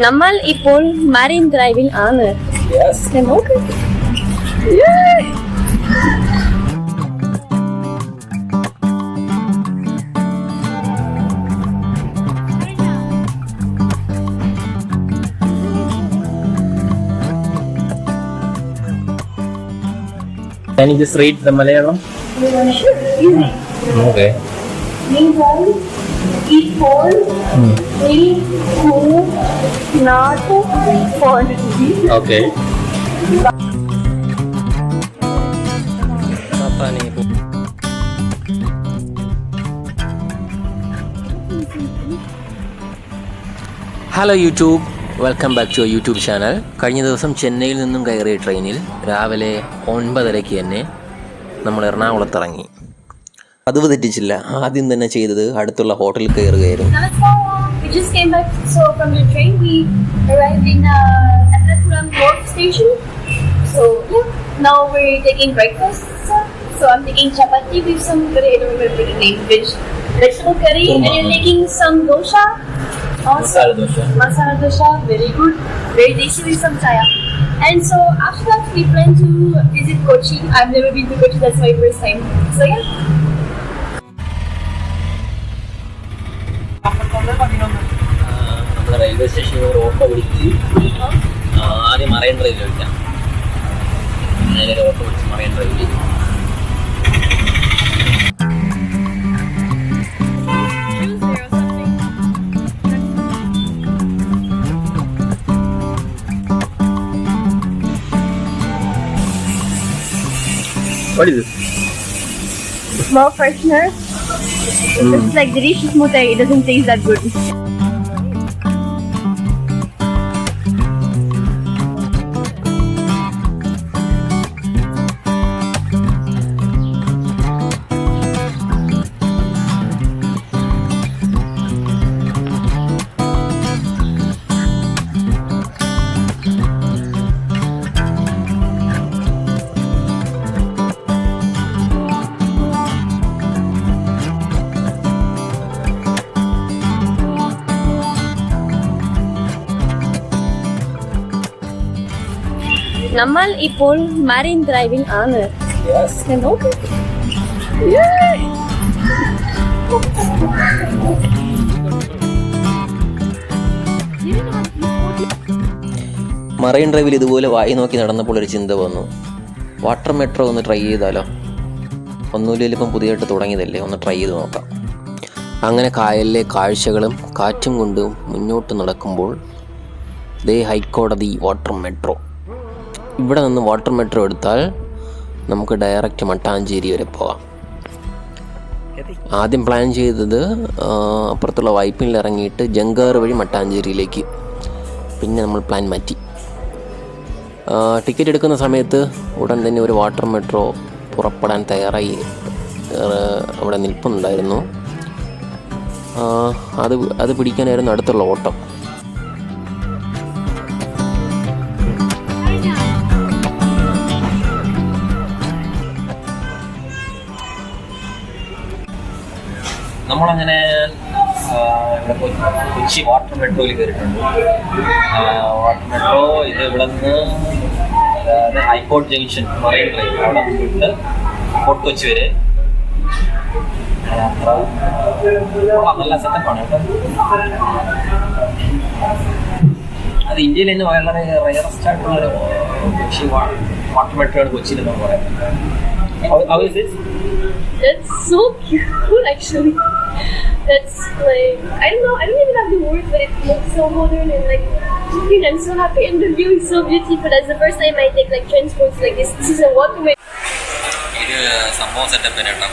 നമ്മൾ ഇപ്പോൾ മറൈൻ ഡ്രൈവിൽ ആണ് യെസ് നോക്ക് Can you just read the Malayalam? Okay. Phone Okay. Hello YouTube welcome back to YouTube channel കഴിഞ്ഞ ദിവസം ചെന്നൈയിൽ നിന്നും കയറിയ ട്രെയിനിൽ രാവിലെ ഒൻപതരയ്ക്ക് തന്നെ നമ്മൾ എറണാകുളത്ത് ഇറങ്ങി തെറ്റിച്ചില്ല ആദ്യം തന്നെ ചെയ്തത് അടുത്തുള്ള ഹോട്ടലിൽ കയറുകയായിരുന്നു We just came back so from train. We arrived in uh, Ernakulam North Station. So yeah, now we're taking breakfast. So I'm taking chapati with some curry. I don't remember the name. Veg, vegetable curry, and I'm taking some dosha. Awesome. Masala dosha, very good, very tasty with some chaya. And so after that, we plan to visit Kochi. I've never been to Kochi. That's my first time. So yeah. Railway സ്റ്റേഷനിൽ ഒരു auto പിടിച്ച് ആ, ആദ്യം marine ഡ്രൈവിൽ വിളിക്കാം നേരെ ഒരു auto പിടിച്ച് മറൈൻ ഡ്രൈവിൽ What is this? Small freshener. It's like delicious mutay. It doesn't taste that good. നമ്മൾ ഇപ്പോൾ മറൈൻ ഡ്രൈവിംഗ് ആണ്. മറൈൻ ഡ്രൈവിൽ ഇതുപോലെ വായി നോക്കി നടന്നപ്പോൾ ഒരു ചിന്ത വന്നു. വാട്ടർ മെട്രോ ഒന്ന് ട്രൈ ചെയ്താലോ? ഒന്നുമില്ലെങ്കിലും ഇപ്പം പുതിയതായിട്ട് തുടങ്ങിയതല്ലേ? ഒന്ന് ട്രൈ ചെയ്ത് നോക്കാം. അങ്ങനെ കായലിലെ കാഴ്ചകളും കാറ്റും കൊണ്ട് മുന്നോട്ട് നടക്കുമ്പോൾ ദേ ഹൈക്കോടതി വാട്ടർ മെട്രോ ഇവിടെ നിന്ന് വാട്ടർ മെട്രോ എടുത്താൽ നമുക്ക് ഡയറക്റ്റ് മട്ടാഞ്ചേരി വരെ പോകാം ആദ്യം പ്ലാൻ ചെയ്തത് അപ്പുറത്തുള്ള വൈപ്പിനിൽ ഇറങ്ങിയിട്ട് ജങ്കാർ വഴി മട്ടാഞ്ചേരിയിലേക്ക്. പിന്നെ നമ്മൾ പ്ലാൻ മാറ്റി. ടിക്കറ്റ് എടുക്കുന്ന സമയത്ത് ഉടൻ തന്നെ ഒരു വാട്ടർ മെട്രോ പുറപ്പെടാൻ തയ്യാറായി അവിടെ നിൽപ്പുന്നുണ്ടായിരുന്നു അത് അത് പിടിക്കാനായിരുന്നു അടുത്തുള്ള ഓട്ടം. നമ്മളങ്ങനെ ഇവിടെ കൊച്ചി വാട്ടർ മെട്രോയിൽ കയറിയിട്ടുണ്ട് വാട്ടർ മെട്രോ ഇത് ഇവിടെ നിന്ന് അതായത് ഹൈക്കോർട്ട് ജംഗ്ഷൻ മറൈൻ ഡ്രൈവ് അവിടെ പോയിട്ട് ഫോർട്ട് കൊച്ചി വരെ യാത്ര നല്ല സെറ്റപ്പാണ് അത് ഇന്ത്യയിൽ തന്നെ വളരെ റയറസ്റ്റ് ആയിട്ടുള്ള കൊച്ചി വാട്ടർ മെട്രോ ആണ് കൊച്ചിയിൽ എന്ന് പറയുന്നത് How is it? That's so cute, actually. That's like I don't know. I don't even have the words, but it looks so modern and like cute. I'm so happy, and the view is so beautiful. That's the first time I take like transports like this. This is a waterway. ഇത് സംഭവം setup തന്നെ കേട്ടോ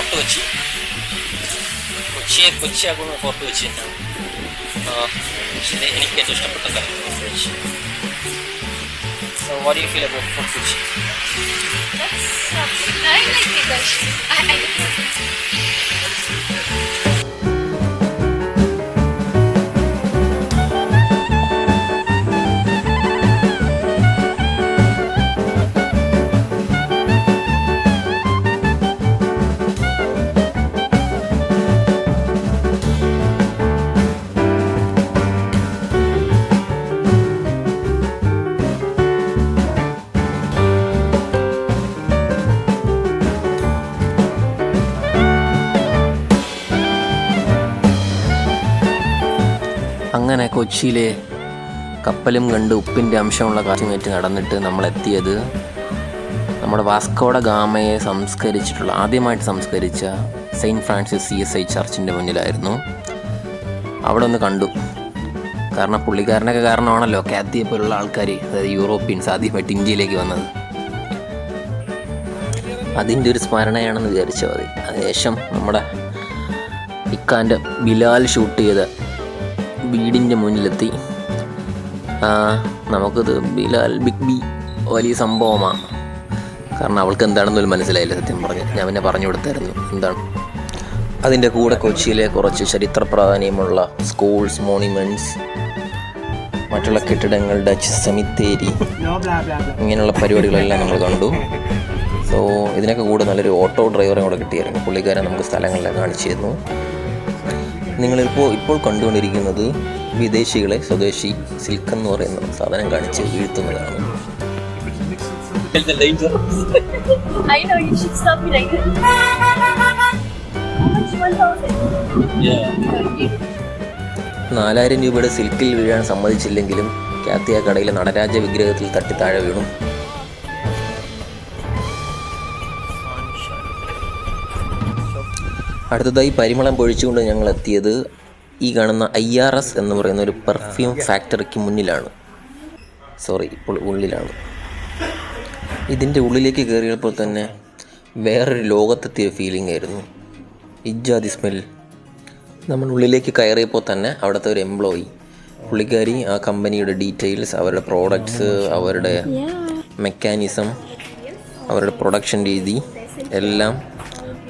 Photo ଅଛି પછી પછી આગળનો photo છે એટલે એની કેટલો સ્ટપ ટકા છે So what do you feel about Fukuchi? That's something I like it actually. I, I അങ്ങനെ കൊച്ചിയിലെ കപ്പലും കണ്ട് ഉപ്പിന്റെ അംശമുള്ള കാറ്റുമേറ്റ് നടന്നിട്ട് നമ്മളെത്തിയത് നമ്മുടെ വാസ്കോഡ ഗാമയെ സംസ്കരിച്ചിട്ടുള്ള ആദ്യമായിട്ട് സംസ്കരിച്ച Saint Francis C S I ചർച്ചിന്റെ മുന്നിലായിരുന്നു. അവിടെ ഒന്ന് കണ്ടു. കാരണം പുള്ളിക്കാരനൊക്കെ കാരണമാണല്ലോ കാത്തിയെ പോലുള്ള ആൾക്കാർ അതായത് യൂറോപ്യൻസ് ആദ്യമായിട്ട് ഇന്ത്യയിലേക്ക് വന്നത്. അതിന്റെ ഒരു സ്മരണയാണെന്ന് വിചാരിച്ചാൽ മതി. അതിനുശേഷം നമ്മുടെ ഇക്കാന്റെ ബിലാൽ ഷൂട്ട് ചെയ്ത വീടിന്റെ മുന്നിലെത്തി. നമുക്കിത് ബിലാൽ ബിഗ് ബി വലിയ സംഭവമാണ്. കാരണം അവൾക്ക് എന്താണെന്നൊരു മനസ്സിലായില്ല സത്യം പറഞ്ഞ്. ഞാൻ പിന്നെ പറഞ്ഞു കൊടുത്തായിരുന്നു എന്താണ്? അതിന്റെ കൂടെ കൊച്ചിയിലെ കുറച്ച് ചരിത്ര പ്രാധാന്യമുള്ള സ്കൂൾസ് മോണിമെന്റ്സ് മറ്റുള്ള കെട്ടിടങ്ങൾ ഡച്ച് സെമിത്തേരി. ഇങ്ങനെയുള്ള പരിപാടികളെല്ലാം നമ്മൾ കണ്ടു. സോ ഇതിനൊക്കെ കൂടെ നല്ലൊരു ഓട്ടോ ഡ്രൈവറെ കൂടെ കിട്ടിയായിരുന്നു. പുള്ളിക്കാരൻ നമുക്ക് സ്ഥലങ്ങളെല്ലാം കാണിച്ചു തന്നു. നിങ്ങളിപ്പോൾ ഇപ്പോൾ കണ്ടുകൊണ്ടിരിക്കുന്നത് വിദേശികളെ സ്വദേശി സിൽക്ക് എന്ന് പറയുന്ന സാധനം കാണിച്ച് വീഴ്ത്തുന്നതാണ്. നാലായിരം രൂപയുടെ സിൽക്കിൽ വീഴാൻ സമ്മതിച്ചില്ലെങ്കിലും കാത്തിയ കടയിലെ നടരാജ വിഗ്രഹത്തിൽ തട്ടി താഴെ വീണു. അടുത്തതായി പരിമളം പൊഴിച്ചുകൊണ്ട് ഞങ്ങൾ എത്തിയത് ഈ കാണുന്ന ഐ ആർ എസ് എന്ന് പറയുന്ന ഒരു പെർഫ്യൂം ഫാക്ടറിക്ക് മുന്നിലാണ്. സോറി ഇപ്പോൾ ഉള്ളിലാണ്. ഇതിന്റെ ഉള്ളിലേക്ക് കയറിയപ്പോൾ തന്നെ വേറൊരു ലോകത്തെത്തിയ ഫീലിംഗ് ആയിരുന്നു. ഇജാതി സ്മെൽ നമ്മൾ ഉള്ളിലേക്ക് കയറിയപ്പോൾ തന്നെ അവിടുത്തെ ഒരു എംപ്ലോയി പുള്ളിക്കാരി ആ കമ്പനിയുടെ ഡീറ്റെയിൽസ് അവരുടെ പ്രോഡക്ട്സ് അവരുടെ മെക്കാനിസം അവരുടെ പ്രൊഡക്ഷൻ രീതി എല്ലാം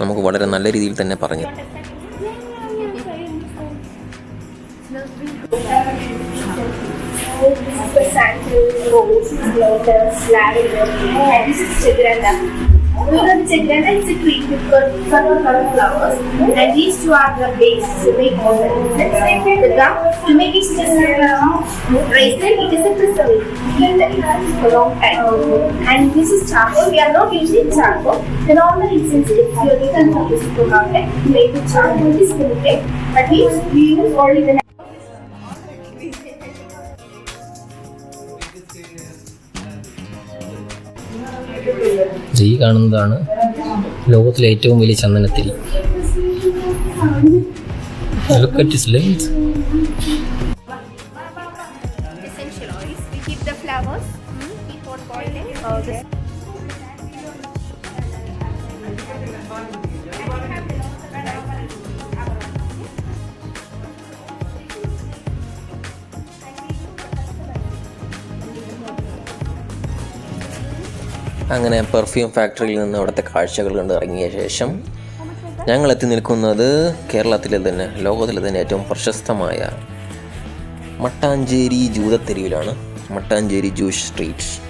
നമുക്ക് വളരെ നല്ല രീതിയിൽ തന്നെ പറഞ്ഞു the sandal, rose, lotus, lavender, and this is chagranda. The chagranda is a tree with flowers, and these two are the base to make all the incense. The gum to make it a bracelet. It is a crystal. The incense for a long time. And this is charcoal. We are not using charcoal. The normal incense is purely consumed to market made with charcoal. It is limited, but we use only the ഈ കാണുന്നതാണ് ലോകത്തിലെ ഏറ്റവും വലിയ ചന്ദനത്തിരി. Look at his അങ്ങനെ perfume ഫാക്ടറിയിൽ നിന്ന് അവിടുത്തെ കാഴ്ചകൾ കണ്ട് ഇറങ്ങിയ ശേഷം ഞങ്ങൾ എത്തി നിൽക്കുന്നത് കേരളത്തിലെ തന്നെ ലോകത്തിലെ തന്നെ ഏറ്റവും പ്രശസ്തമായ Mattancherry ജൂതത്തെരുവിലാണ്. Mattancherry Jewish street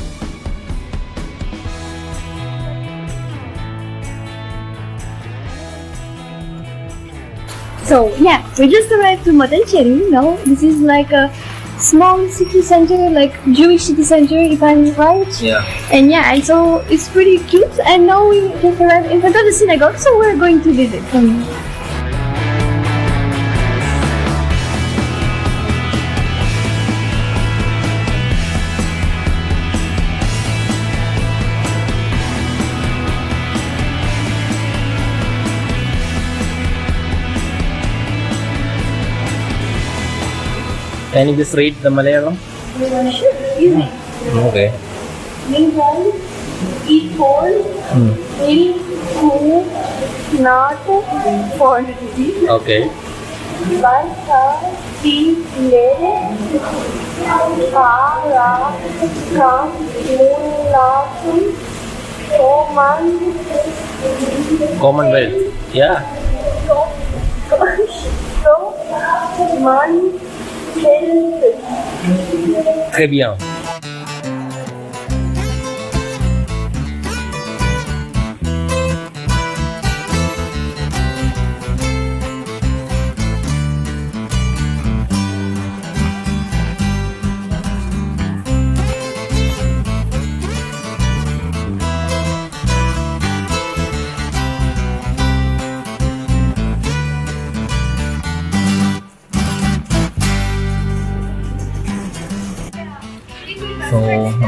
So yeah, we just arrived to Matancheri. Now this is like a small city center, like Jewish city center, if I'm right. Yeah. And yeah, and so it's pretty cute. And now we just arrived in front of the synagogue, so we're going to visit. Um, Can you just read the Malayalam? Okay. Commonwealth Très bien.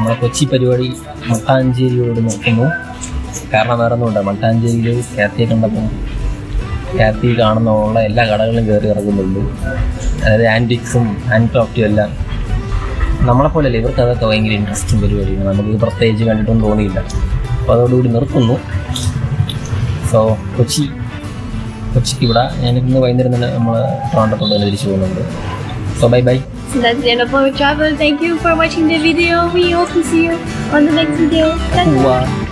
നമ്മുടെ കൊച്ചി പരിപാടി മട്ടാഞ്ചേരിയോട് നോക്കുന്നു. കാരണം വേറെ ഒന്നുമില്ല. മട്ടാഞ്ചേരിയിൽ കാത്തിയെ കണ്ടപ്പം കാത്തി കാണുന്നുള്ള എല്ലാ കടകളും കയറി ഇറങ്ങുന്നുണ്ട്. അതായത് ആന്റിക്സും ഹാൻഡ് ക്രാഫ്റ്റും എല്ലാം. നമ്മളെപ്പോലല്ലേ ഇവർക്ക് അതൊക്കെ ഭയങ്കര ഇൻട്രസ്റ്റിംഗ് പരിപാടിയാണ്. നമുക്ക് പ്രത്യേകിച്ച് കണ്ടിട്ടൊന്നും തോന്നിയില്ല. അപ്പോൾ അതോടുകൂടി നിർത്തുന്നു. സോ കൊച്ചി കൊച്ചിക്ക് ഇവിടെ ഞാനിന്ന് വൈകുന്നേരം തന്നെ നമ്മൾ ട്രാണ്ടത്തോട്ട് തന്നെ തിരിച്ചു പോകുന്നുണ്ട്. So bye bye that's the end of our travel. Thank you for watching the video. We hope to see you on the next video. Bye.